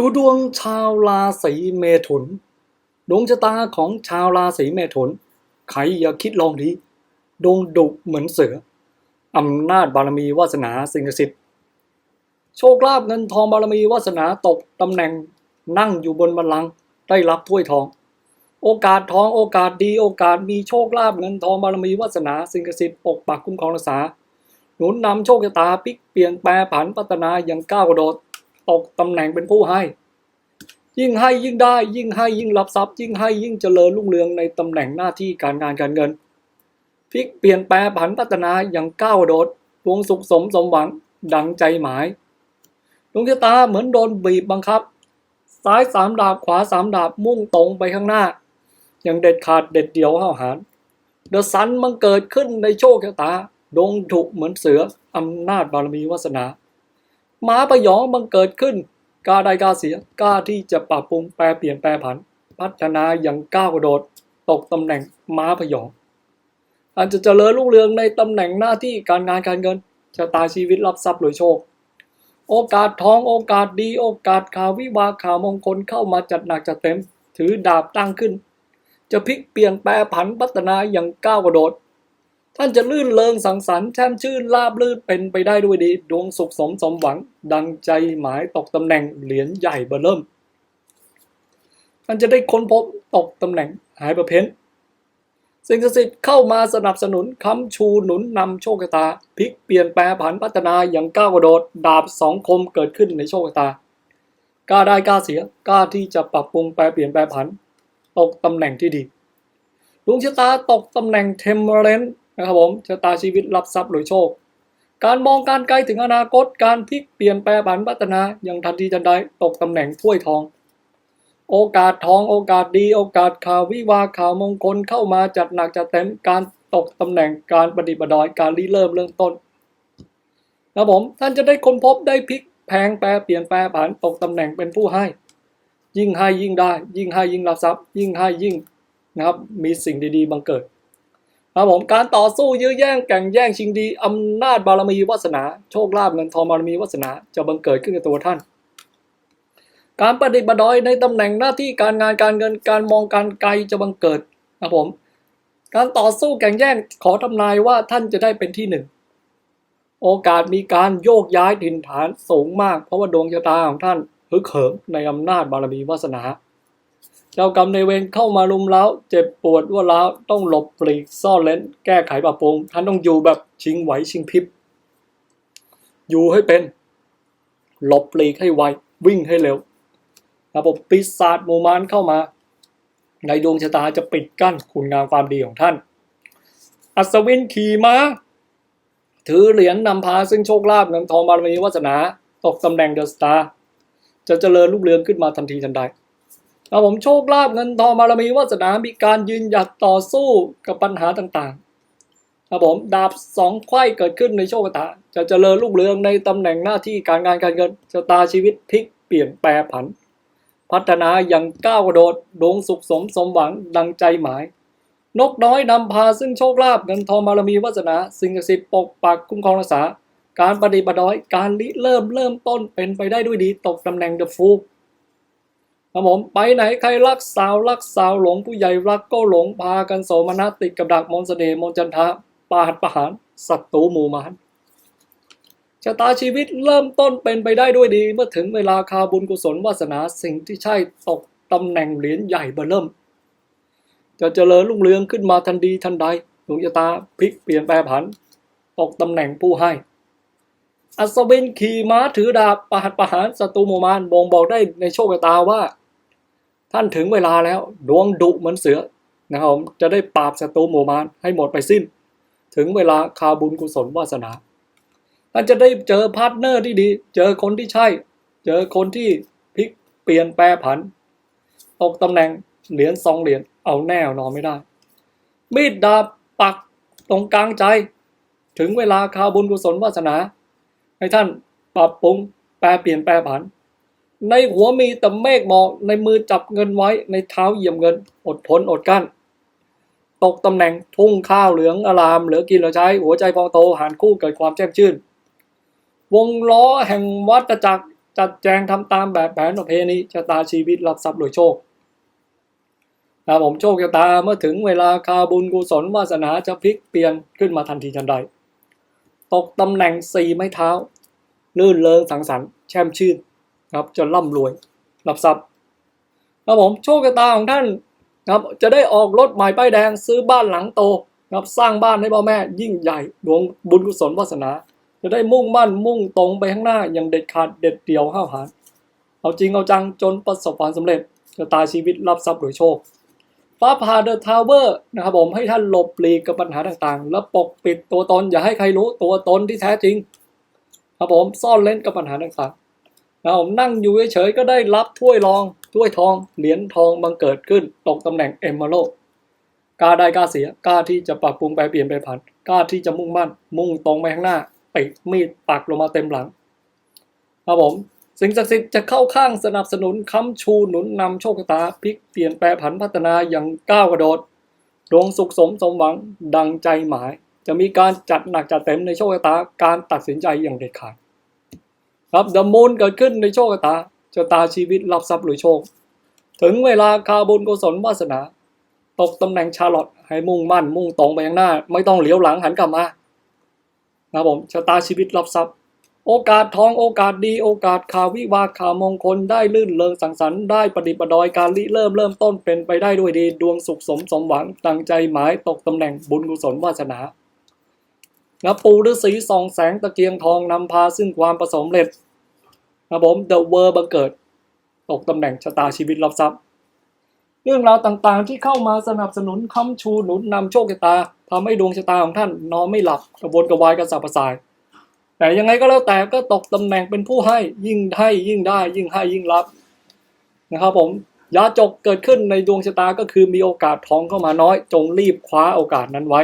ดูดวงชาวราศีเมถุน ดวงชะตาของชาวราศีเมถุน ใครอย่าคิดลองดีดวงดุเหมือนเสือ อำนาจบารมีวาสนาสิ่งศักดิ์สิทธิ์ โชคลาภเงินทองบารมีวาสนาตกตำแหน่งนั่งอยู่บนบัลลังก์ได้รับถ้วยทอง โอกาสทองโอกาสดีโอกาสมีโชคลาภเงินทองบารมีวาสนาสิ่งศักดิ์สิทธิ์ปกปักคุ้มครองรักษา หนุนนำโชคชะตาพลิกเปลี่ยนแปลผันพัฒนาอย่างก้าวกระโดด ตกตำแหน่งเป็นผู้ให้ ยิ่งให้ยิ่งได้ ยิ่งให้ยิ่งรับทรัพย์ ยิ่งให้ยิ่งเจริญรุ่งเรืองในตำแหน่งหน้าที่การงานการเงินพลิกเปลี่ยนแปลผันพัฒนาอย่างก้าวโดดดวงสุขสมสมหวังดังใจหมายดวงชะตาเหมือนโดนบีบบังคับ ซ้ายสามดาบขวาสามดาบมุ่งตรงไปข้างหน้า อย่างเด็ดขาดเด็ดเดี่ยวห้าวหาญเดอะซันมันเกิดขึ้นในโชคชะตาดงถูกเหมือนเสืออำนาจบารมีวาสนา มาประยองบังเกิดขึ้นกล้าได้กล้าเสียกล้าที่จะปรับปรุงแปลเปลี่ยนแปลผัน พัฒนาอย่างก้าวกระโดด ตกตำแหน่งม้าพยองอาจจะเจริญรุ่งเรืองในตำแหน่งหน้าที่การงานการเงินชะตาชีวิตรับทรัพย์รวยโชค โอกาสทองโอกาสดี โอกาสข่าววิวาข่าวมงคลเข้ามาจัดหนักจัดเต็ม ถือดาบตั้งขึ้น จะพลิกเปลี่ยนแปลผันพัฒนาอย่างก้าวกระโดด ท่านจะลื่นเลงสังสรรค์แช่มชื่นลาบลื่นเป็นไปได้ด้วยดี ดวงสุขสมสมหวัง ดังใจหมายตกตำแหน่งเหรียญใหญ่เบอร์เริ่ม ท่านจะได้ค้นพบตกตำแหน่งหายประเพ้นสิ่งศักดิ์สิทธิ์เข้ามาสนับสนุนค้ำชูหนุนนำโชคชะตาพลิกเปลี่ยนแปลผันพัฒนาอย่างก้าวกระโดด ดาบสองคมเกิดขึ้นในโชคชะตากล้าได้กล้าเสียกล้าที่จะปรับปรุงแปลเปลี่ยนแปลผัน ตกตำแหน่งที่ดีดวงชะตาตกตำแหน่งเทมเมอร์เรน นะครับผมชะตาชีวิตรับทรัพย์รวยโชค การมองการไกลถึงอนาคตการพลิกเปลี่ยนแปลผันพัฒนาอย่างทันทีทันใดตกตำแหน่งถ้วยทอง โอกาสทองโอกาสดี โอกาสข่าววิวาข่าวมงคลเข้ามาจัดหนักจัดเต็มการตกตำแหน่งการปฏิบัติดอยการริเริ่มเริ่มต้นนะครับผมท่านจะได้ค้นพบได้พลิกแพงแปลเปลี่ยนแปลผันตกตำแหน่งเป็นผู้ให้ ยิ่งให้ยิ่งได้ ยิ่งให้ยิ่งรับทรัพย์ ยิ่งให้ยิ่งนะครับ มีสิ่งดีๆบังเกิด ครับผมการต่อสู้ยื้อแย่งแข่งแย่งชิงดีอำนาจบารมีวาสนา โชคลาภเงินทองบารมีวาสนา จะบังเกิดขึ้นกับตัวท่าน การปฏิบัติดอยในตำแหน่งหน้าที่การงานการเงินการมองการไกลจะบังเกิดนะครับผม การต่อสู้แข่งแย่งขอทำนายว่าท่านจะได้เป็นที่หนึ่งโอกาสมีการโยกย้ายถิ่นฐานสูงมาก เพราะว่าดวงชะตาของท่านฮึกเหิมในอำนาจบารมีวาสนา เจ้ากรรมในเวรเข้ามาลุมแล้วเจ็บปวดว่าแล้วต้องหลบปลีกซ่อนเลนแก้ไขปรับปรุงท่านต้องอยู่แบบชิงไหวชิงพริบ อยู่ให้เป็น หลบปลีกให้ไว วิ่งให้เร็วระบบปีศาจมูมารเข้ามา ในดวงชะตาจะปิดกั้นคุณงามความดีของท่าน อัศวินขี่ม้าถือเหรียญนำพาซึ่งโชคลาภเงินทองบารมีวาสนา ตกตำแหน่งเดอะสตาร์จะเจริญรุ่งเรืองขึ้นมาทันทีทันใด ครับผมโชคลาภเงินทองบารมีวาสนามีการยืนหยัดต่อสู้กับปัญหาต่างๆครับผมดาบสองไขว้เกิดขึ้นในโชคชะตา จะเจริญรุ่งเรืองในตำแหน่งหน้าที่การงานการเงินชะตาชีวิตพลิกเปลี่ยนแปลผัน พัฒนาอย่างก้าวกระโดดดวงสุขสมสมหวังดังใจหมาย นกน้อยนำพาซึ่งโชคลาภเงินทองบารมีวาสนา สิ่งศักดิ์สิทธิ์ปกปักคุ้มครองรักษา การปฏิบัติดอยการริเริ่มเริ่มต้นเป็นไปได้ด้วยดีตกตำแหน่งเดอะฟู ครับผมไปไหนใครรักสาวรักสาวหลงผู้ใหญ่รักก็หลงพากันโสมนัสติดกับดักมนต์เสน่ห์มนจันทะปาดประหารศัตรูหมู่มารชะตาชีวิตเริ่มต้นเป็นไปได้ด้วยดี เมื่อถึงเวลาคาบุญกุศลวาสนาสิ่งที่ใช่ตกตำแหน่งเหรียญใหญ่เบอร์เริ่ม จะเจริญรุ่งเรืองขึ้นมาทันดีทันใดดวงชะตาพลิกเปลี่ยนแปลผัน ตกตำแหน่งผู้ให้ อัศวินขี่ม้าถือดาบประหัตประหารศัตรูหมู่มารบ่งบอกได้ในโชคชะตาว่า ท่านถึงเวลาแล้ว ดวงดุเหมือนเสือนะครับจะได้ปราบศัตรูหมู่มารให้หมดไปสิ้น ถึงเวลาคาบุญกุศลวาสนาท่านจะได้เจอพาร์ทเนอร์ที่ดี เจอคนที่ใช่ เจอคนที่พลิกเปลี่ยนแปลผัน ตกตำแหน่งเหรียญสองเหรียญเอาแน่นอนไม่ได้ มีดดาบปักตรงกลางใจ ถึงเวลาคาบุญกุศลวาสนา ให้ท่านปรับปรุงแปลเปลี่ยนแปลผัน ในหัวมีแต่เมฆหมอกในมือจับเงินไว้ในเท้าเหยียบเงิน อดทนอดกั้น ตกตำแหน่งทุ่งข้าวเหลืองอาราม เหลือกินเหลือใช้ หัวใจพองโตหารคู่เกิดความแจ่มชื่น วงล้อแห่งวัฏจักรจัดแจงทำตามแบบแผนประเพณีชะตาชีวิตรับทรัพย์รวยโชคนะผมโชคชะตาเมื่อถึงเวลาคาบุญกุศลวาสนาจะพลิกเปลี่ยนขึ้นมาทันทีทันใด ตกตำแหน่งสี่ไม้เท้า ลื่นเลิงสังสรรค์แช่มชื่นครับจนร่ำรวยรับทรัพย์ครับผมโชคชะตาของท่านครับจะได้ออกรถใหม่ป้ายแดงซื้อบ้านหลังโตครับสร้างบ้านให้พ่อแม่ยิ่งใหญ่ดวงบุญกุศลวาสนา จะได้มุ่งมั่นมุ่งตรงไปข้างหน้าอย่างเด็ดขาดเด็ดเดี่ยวห้าวหาญเอาจริงเอาจังจนประสบความสำเร็จชะตาชีวิตรับทรัพย์โดยโชค ฟ้าผ่าเดอะทาวเวอร์นะครับผมให้ท่านหลบหลีกกับปัญหาต่างๆ และปกปิดตัวตนอย่าให้ใครรู้ตัวตนที่แท้จริงครับผมซ่อนเล่นกับปัญหาต่างๆนะครับผมนั่งอยู่เฉยๆก็ได้รับถ้วยรองถ้วยทอง เหรียญทองบังเกิดขึ้น ตกตำแหน่งเอมเมอโลกล้าได้กล้าเสียกล้าที่จะปรับปรุงแปเปลี่ยนไปผ่านกล้าที่จะมุ่งมั่น มุ่งตรงไปข้างหน้าติดมีดปักลงมาเต็มหลังครับผม สิ่งศักดิ์สิทธิ์จะเข้าข้างสนับสนุนค้ำชูหนุนนำโชคชะตาพลิกเปลี่ยนแปลผันพัฒนาอย่างก้าวกระโดดดวงสุขสมสมหวังดังใจหมาย จะมีการจัดหนักจัดเต็มในโชคชะตาการตัดสินใจอย่างเด็ดขาดครับดมูนเกิดขึ้นในโชคชะตาชะตาชีวิตรับทรัพย์หรือโชค ถึงเวลาคาบุญกุศลวาสนา ตกตำแหน่งชาลอตให้มุ่งมั่นมุ่งตรงไปข้างหน้า ไม่ต้องเหลียวหลังหันกลับมานะครับผมชะตาชีวิตรับทรัพย์ โอกาสทองโอกาสดีโอกาสข่าววิวาข่าวมงคลได้ลื่นเริงสังสรรค์ได้ประดิษฐ์ประดอยการริเริ่มเริ่มต้นเป็นไปได้ด้วยดี ดวงสุขสมสมหวังตั้งใจหมายตกตำแหน่งบุญกุศลวาสนานะปูฤาษีส่องแสงตะเกียงทองนำพาซึ่งความประสมเร็จนะผมเดอะเวอร์บังเกิด ตกตำแหน่งชะตาชีวิตรับทรัพย์ เรื่องราวต่างๆที่เข้ามาสนับสนุนค้ำชูหนุนนำโชคชะตาทำให้ดวงชะตาของท่านนอนไม่หลับกระวนกระวายกระสับกระส่าย แต่ยังไงก็แล้วแต่ก็ตกตำแหน่งเป็นผู้ให้ยิ่งให้ยิ่งได้ ยิ่งให้ยิ่งรับนะครับผมยาจกเกิดขึ้นในดวงชะตาก็คือมีโอกาสทองเข้ามาน้อย จงรีบคว้าโอกาสนั้นไว้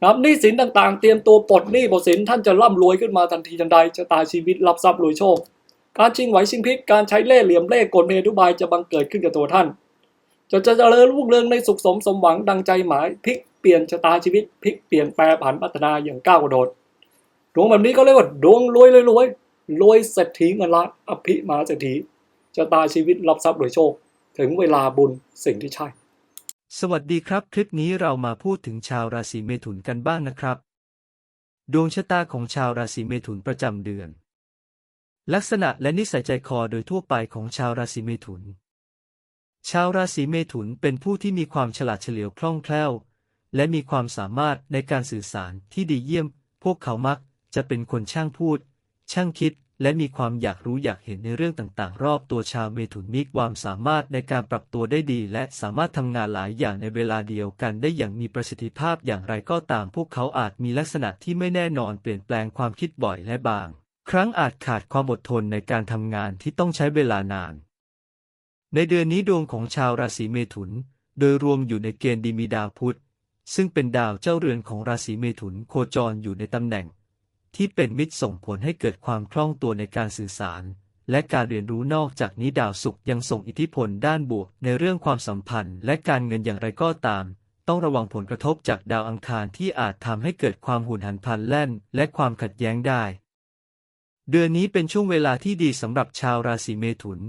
นะครับหนี้สินต่างๆ เตรียมตัวปลดหนี้ปลดสินท่านจะร่ำรวยขึ้นมาทันทีทันใดชะตาชีวิตรับทรัพย์รวยโชค การชิงไหวชิงพริบการใช้เล่ห์เหลี่ยมเล่ห์กลเมทุบายจะบังเกิดขึ้นกับตัวท่าน จะจะเจริญรุ่งเรืองในสุขสมสมหวังดังใจหมายพลิกเปลี่ยนชะตาชีวิตพลิกเปลี่ยนแปลผันพัฒนาอย่างก้าวกระโดด ดวงแบบนี้เขาเรียกว่าดวงรวยรวยรวยรวยเศรษฐีเงินล้านอภิมหาเศรษฐีชะตาชีวิตรับทรัพย์โดยโชค ถึงเวลาบุญสิ่งที่ใช่ สวัสดีครับ คลิปนี้เรามาพูดถึงชาวราศีเมถุนกันบ้างนะครับ ดวงชะตาของชาวราศีเมถุนประจำเดือน ลักษณะและนิสัยใจคอโดยทั่วไปของชาวราศีเมถุน ชาวราศีเมถุนเป็นผู้ที่มีความฉลาดเฉลียวคล่องแคล่ว และมีความสามารถในการสื่อสารที่ดีเยี่ยม พวกเขามัก จะเป็นคนช่างพูด ช่างคิด และมีความอยากรู้อยากเห็นในเรื่องต่างๆ รอบตัวชาวเมถุนมีความสามารถในการปรับตัวได้ดี และสามารถทำงานหลายอย่างในเวลาเดียวกันได้อย่างมีประสิทธิภาพอย่างไรก็ตาม พวกเขาอาจมีลักษณะที่ไม่แน่นอนเปลี่ยนแปลงความคิดบ่อยและบาง ครั้งอาจขาดความอดทนในการทำงานที่ต้องใช้เวลานาน ในเดือนนี้ดวงของชาวราศีเมถุน โดยรวมอยู่ในเกณฑ์ดีมีดาวพุธซึ่งเป็นดาวเจ้าเรือนของราศีเมถุนโคจรอยู่ในตำแหน่ง ที่เป็นมิตรส่งผลให้เกิดความคล่องตัวในการสื่อสาร และการเรียนรู้นอกจากนี้ดาวศุกร์ยังส่งอิทธิพลด้านบวกในเรื่องความสัมพันธ์ และการเงินอย่างไรก็ตาม ต้องระวังผลกระทบจากดาวอังคารที่อาจทำให้เกิดความหุนหันพลันแล่น และความขัดแย้งได้ เดือนนี้เป็นช่วงเวลาที่ดีสำหรับชาวราศีเมถุน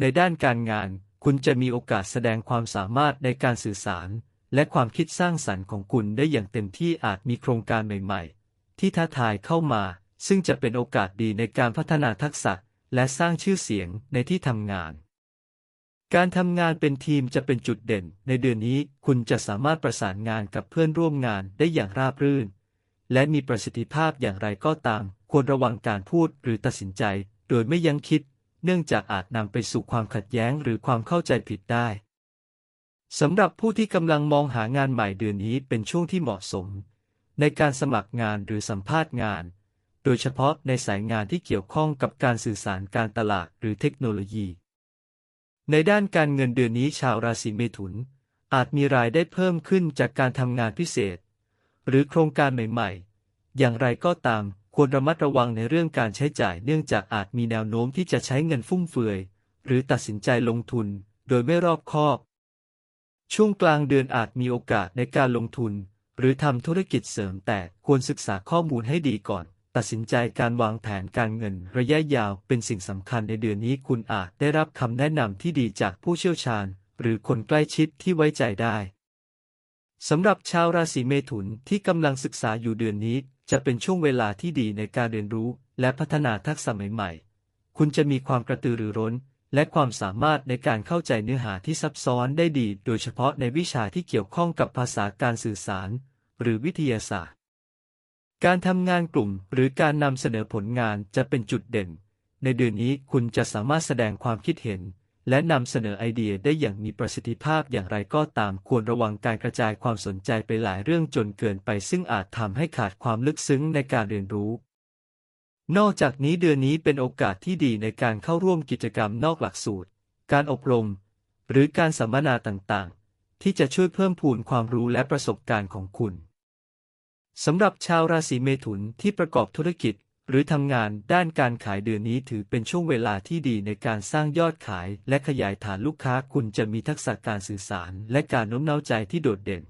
ในด้านการงาน คุณจะมีโอกาสแสดงความสามารถในการสื่อสาร และความคิดสร้างสรรค์ของคุณได้อย่างเต็มที่อาจมีโครงการใหม่ๆ ที่ท้าทายเข้ามา ซึ่งจะเป็นโอกาสดีในการพัฒนาทักษะ และสร้างชื่อเสียงในที่ทำงาน การทำงานเป็นทีมจะเป็นจุดเด่น ในเดือนนี้คุณจะสามารถประสานงานกับเพื่อนร่วมงานได้อย่างราบรื่น และมีประสิทธิภาพอย่างไรก็ตาม ควรระวังการพูดหรือตัดสินใจ โดยไม่ยั้งคิด เนื่องจากอาจนำไปสู่ความขัดแย้งหรือความเข้าใจผิดได้สำหรับผู้ที่กำลังมองหางานใหม่เดือนนี้เป็นช่วงที่เหมาะสม ในการสมัครงานหรือสัมภาษณ์งาน โดยเฉพาะในสายงานที่เกี่ยวข้องกับการสื่อสารการตลาดหรือเทคโนโลยี ในด้านการเงินเดือนนี้ชาวราศีเมถุน อาจมีรายได้เพิ่มขึ้นจากการทำงานพิเศษ หรือโครงการใหม่ๆ อย่างไรก็ตามควรระมัดระวังในเรื่องการใช้จ่ายเนื่องจากอาจมีแนวโน้มที่จะใช้เงินฟุ่มเฟือย หรือตัดสินใจลงทุนโดยไม่รอบคอบ ช่วงกลางเดือนอาจมีโอกาสในการลงทุน หรือทำธุรกิจเสริมแต่ควรศึกษาข้อมูลให้ดีก่อน ตัดสินใจการวางแผนการเงินระยะยาวเป็นสิ่งสำคัญในเดือนนี้คุณอาจได้รับคำแนะนำที่ดีจากผู้เชี่ยวชาญ หรือคนใกล้ชิดที่ไว้ใจได้สำหรับชาวราศีเมถุนที่กำลังศึกษาอยู่เดือนนี้ จะเป็นช่วงเวลาที่ดีในการเรียนรู้ และพัฒนาทักษะใหม่ๆ คุณจะมีความกระตือรือร้น และความสามารถในการเข้าใจเนื้อหาที่ซับซ้อนได้ดี โดยเฉพาะในวิชาที่เกี่ยวข้องกับภาษาการสื่อสาร หรือวิทยาศาสตร์ การทำงานกลุ่มหรือการนำเสนอผลงานจะเป็นจุดเด่น ในเดือนนี้คุณจะสามารถแสดงความคิดเห็น และนำเสนอไอเดียได้อย่างมีประสิทธิภาพอย่างไรก็ตามควรระวังการกระจายความสนใจไปหลายเรื่องจนเกินไปซึ่งอาจทำให้ขาดความลึกซึ้งในการเรียนรู้นอกจากนี้เดือนนี้เป็นโอกาสที่ดีในการเข้าร่วมกิจกรรมนอกหลักสูตร การอบรม หรือการสัมมนาต่างๆ ที่จะช่วยเพิ่มพูนความรู้และประสบการณ์ของคุณ สำหรับชาวราศีเมถุนที่ประกอบธุรกิจ หรือทำงานด้านการขายเดือนนี้ถือเป็นช่วงเวลาที่ดีในการสร้างยอดขาย และขยายฐานลูกค้าคุณจะมีทักษะการสื่อสาร และการโน้มน้าวใจที่โดดเด่น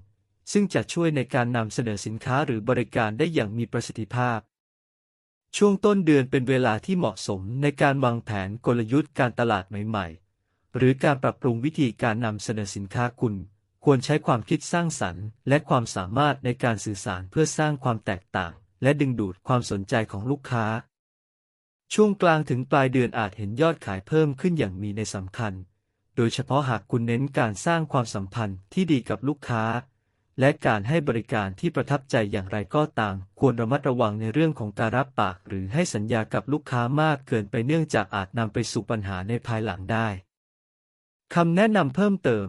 ซึ่งจะช่วยในการนำเสนอสินค้าหรือบริการได้อย่างมีประสิทธิภาพ ช่วงต้นเดือนเป็นเวลาที่เหมาะสมในการวางแผนกลยุทธ์การตลาดใหม่ ๆ หรือการปรับปรุงวิธีการนำเสนอสินค้าคุณ ควรใช้ความคิดสร้างสรรค์ และความสามารถในการสื่อสารเพื่อสร้างความแตกต่าง และดึงดูดความสนใจของลูกค้า ช่วงกลางถึงปลายเดือนอาจเห็นยอดขายเพิ่มขึ้นอย่างมีในสำคัญ โดยเฉพาะหากคุณเน้นการสร้างความสัมพันธ์ที่ดีกับลูกค้า และการให้บริการที่ประทับใจอย่างไรก็ตาม ควรระมัดระวังในเรื่องของการรับปาก หรือให้สัญญากับลูกค้ามากเกินไปเนื่องจากอาจนำไปสู่ปัญหาในภายหลังได้คำแนะนำเพิ่มเติม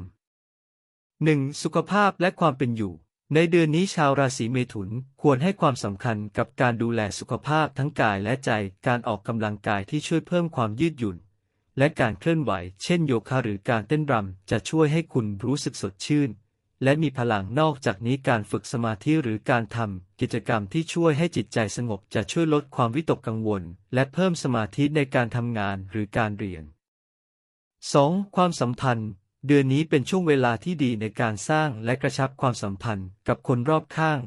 1. สุขภาพและความเป็นอยู่ ในเดือนนี้ชาวราศีเมถุนควรให้ความสำคัญกับการดูแลสุขภาพทั้งกายและใจ การออกกำลังกายที่ช่วยเพิ่มความยืดหยุ่น และการเคลื่อนไหว เช่นโยคะหรือการเต้นรำจะช่วยให้คุณรู้สึกสดชื่น และมีพลังนอกจากนี้การฝึกสมาธิหรือการทำกิจกรรมที่ช่วยให้จิตใจสงบจะช่วยลดความวิตกกังวล และเพิ่มสมาธิในการทำงานหรือการเรียน 2. ความสัมพันธ์ เดือนนี้เป็นช่วงเวลาที่ดีในการสร้างและกระชับความสัมพันธ์กับคนรอบข้าง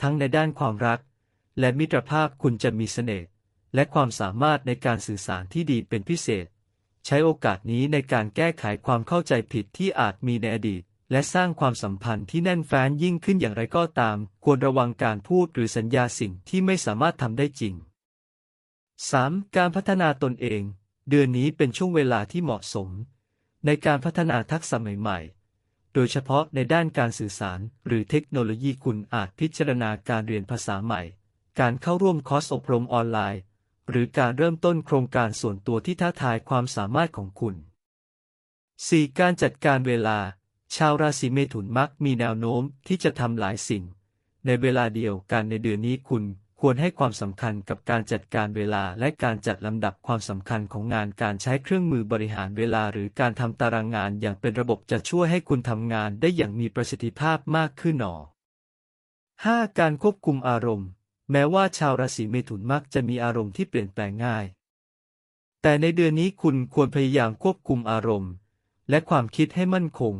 ทั้งในด้านความรัก และมิตรภาพคุณจะมีเสน่ห์และความสามารถในการสื่อสารที่ดีเป็นพิเศษ ใช้โอกาสนี้ในการแก้ไขความเข้าใจผิดที่อาจมีในอดีต และสร้างความสัมพันธ์ที่แน่นแฟ้นยิ่งขึ้นอย่างไรก็ตาม ควรระวังการพูดหรือสัญญาสิ่งที่ไม่สามารถทำได้จริง 3. การพัฒนาตนเอง เดือนนี้เป็นช่วงเวลาที่เหมาะสม ในการพัฒนาทักษะใหม่ๆ โดยเฉพาะในด้านการสื่อสารหรือเทคโนโลยีคุณอาจพิจารณาการเรียนภาษาใหม่ การเข้าร่วมคอร์สอบรมออนไลน์ หรือการเริ่มต้นโครงการส่วนตัวที่ท้าทายความสามารถของคุณ 4. การจัดการเวลา ชาวราศีเมถุนมักมีแนวโน้มที่จะทำหลายสิ่ง ในเวลาเดียวกันในเดือนนี้คุณ ควรให้ความสำคัญกับการจัดการเวลาและการจัดลำดับความสำคัญของงานการใช้เครื่องมือบริหารเวลาหรือการทำตารางงานอย่างเป็นระบบจะช่วยให้คุณทำงานได้อย่างมีประสิทธิภาพมากขึ้นหนอ 5. การควบคุมอารมณ์ แม้ว่าชาวราศีเมถุนมักจะมีอารมณ์ที่เปลี่ยนแปลงง่าย แต่ในเดือนนี้คุณควรพยายามควบคุมอารมณ์ และความคิดให้มั่นคง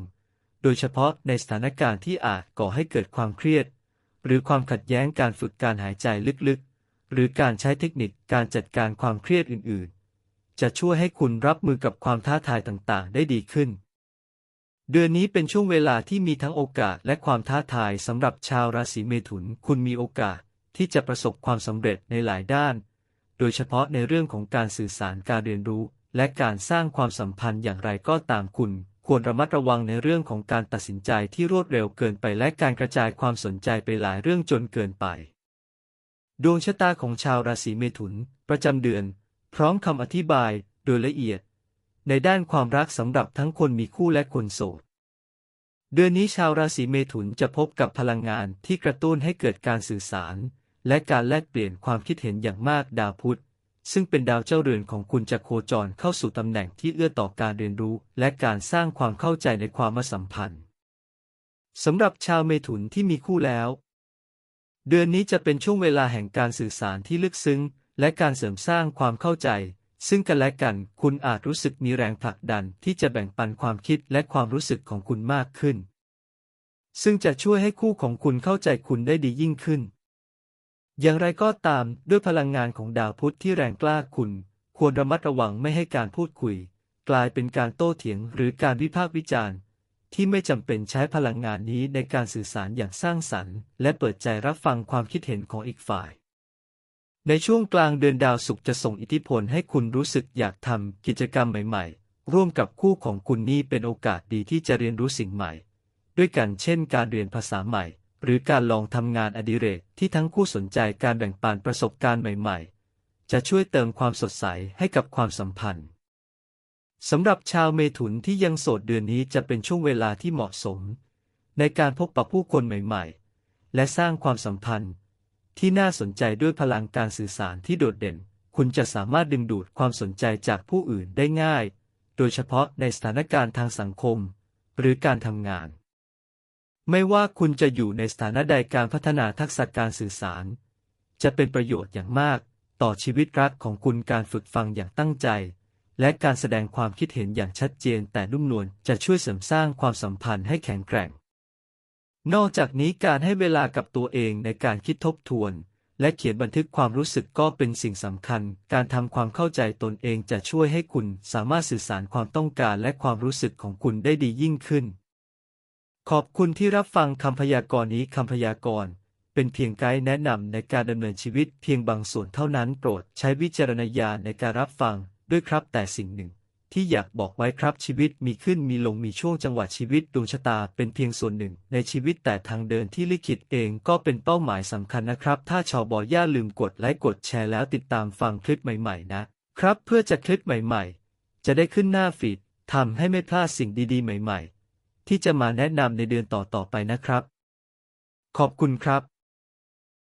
โดยเฉพาะในสถานการณ์ที่อาจก่อให้เกิดความเครียด หรือความขัดแย้งการฝึกการหายใจลึกๆ หรือการใช้เทคนิคการจัดการความเครียดอื่นๆ จะช่วยให้คุณรับมือกับความท้าทายต่างๆ ได้ดีขึ้น เดือนนี้เป็นช่วงเวลาที่มีทั้งโอกาสและความท้าทายสำหรับชาวราศีเมถุน คุณมีโอกาสที่จะประสบความสำเร็จในหลายด้าน โดยเฉพาะในเรื่องของการสื่อสารการเรียนรู้ และการสร้างความสัมพันธ์อย่างไรก็ตามคุณ ควรระมัดระวังในเรื่องของการตัดสินใจที่รวดเร็วเกินไปและการกระจายความสนใจไปหลายเรื่องจนเกินไป ดวงชะตาของชาวราศีเมถุน ประจำเดือน พร้อมคำอธิบายโดยละเอียด ในด้านความรักสำหรับทั้งคนมีคู่และคนโสด เดือนนี้ชาวราศีเมถุนจะพบกับพลังงานที่กระตุ้นให้เกิดการสื่อสาร และการแลกเปลี่ยนความคิดเห็นอย่างมากดาวพุธ ซึ่งเป็นดาวเจ้าเรือนของคุณจะโคจรเข้าสู่ตำแหน่งที่เอื้อต่อการเรียนรู้ และการสร้างความเข้าใจในความสัมพันธ์สำหรับชาวเมถุนที่มีคู่แล้ว เดือนนี้จะเป็นช่วงเวลาแห่งการสื่อสารที่ลึกซึ้ง และการเสริมสร้างความเข้าใจ ซึ่งกันและกันคุณอาจรู้สึกมีแรงผลักดันที่จะแบ่งปันความคิดและความรู้สึกของคุณมากขึ้น ซึ่งจะช่วยให้คู่ของคุณเข้าใจคุณได้ดียิ่งขึ้น อย่างไรก็ตามด้วยพลังงานของดาวพุธที่แรงกล้าคุณ ควรระมัดระวังไม่ให้การพูดคุย กลายเป็นการโต้เถียงหรือการวิพากษ์วิจารณ์ ที่ไม่จำเป็นใช้พลังงานนี้ในการสื่อสารอย่างสร้างสรรค์ และเปิดใจรับฟังความคิดเห็นของอีกฝ่าย ในช่วงกลางเดือนดาวศุกร์จะส่งอิทธิพลให้คุณรู้สึกอยากทำกิจกรรมใหม่ๆ ร่วมกับคู่ของคุณนี่เป็นโอกาสดีที่จะเรียนรู้สิ่งใหม่ ด้วยกันเช่น การเรียนภาษาใหม่ หรือการลองทำงานอดิเรกที่ทั้งคู่สนใจการแบ่งปันประสบการณ์ใหม่ ๆ จะช่วยเติมความสดใสให้กับความสัมพันธ์สำหรับชาวเมถุนที่ยังโสดเดือนนี้จะเป็นช่วงเวลาที่เหมาะสม ในการพบปะผู้คนใหม่ ๆ และสร้างความสัมพันธ์ ที่น่าสนใจด้วยพลังการสื่อสารที่โดดเด่น คุณจะสามารถดึงดูดความสนใจจากผู้อื่นได้ง่าย โดยเฉพาะในสถานการณ์ทางสังคม หรือการทำงาน ไม่ว่าคุณจะอยู่ในสถานะใดการพัฒนาทักษะการสื่อสาร จะเป็นประโยชน์อย่างมาก ต่อชีวิตรักของคุณการฝึกฟังอย่างตั้งใจ และการแสดงความคิดเห็นอย่างชัดเจนแต่นุ่มนวลจะช่วยเสริมสร้างความสัมพันธ์ให้แข็งแกร่ง นอกจากนี้การให้เวลากับตัวเองในการคิดทบทวน และเขียนบันทึกความรู้สึกก็เป็นสิ่งสำคัญ การทำความเข้าใจตนเองจะช่วยให้คุณสามารถสื่อสารความต้องการและความรู้สึกของคุณได้ดียิ่งขึ้น ขอบคุณที่รับฟังคำพยากรณ์นี้คำพยากรณ์เป็นเพียงไกด์แนะนำในการดำเนินชีวิตเพียงบางส่วนเท่านั้นโปรดใช้วิจารณญาณในการรับฟังด้วยครับแต่สิ่งหนึ่ง ที่อยากบอกไว้ครับชีวิตมีขึ้นมีลงมีช่วงจังหวะชีวิตดวงชะตาเป็นเพียงส่วนหนึ่ง ในชีวิตแต่ทางเดินที่ลิขิตเองก็เป็นเป้าหมายสำคัญนะครับ ถ้าชาวบอย่าลืมกดไลค์กดแชร์แล้วติดตามฟังคลิปใหม่ๆ นะ ครับเพื่อจะคลิปใหม่ๆ จะได้ขึ้นหน้าฟีดทำให้ไม่พลาดสิ่งดีๆ ใหม่ ๆ ที่จะมาแนะนำในเดือนต่อๆไปนะครับ ขอบคุณครับ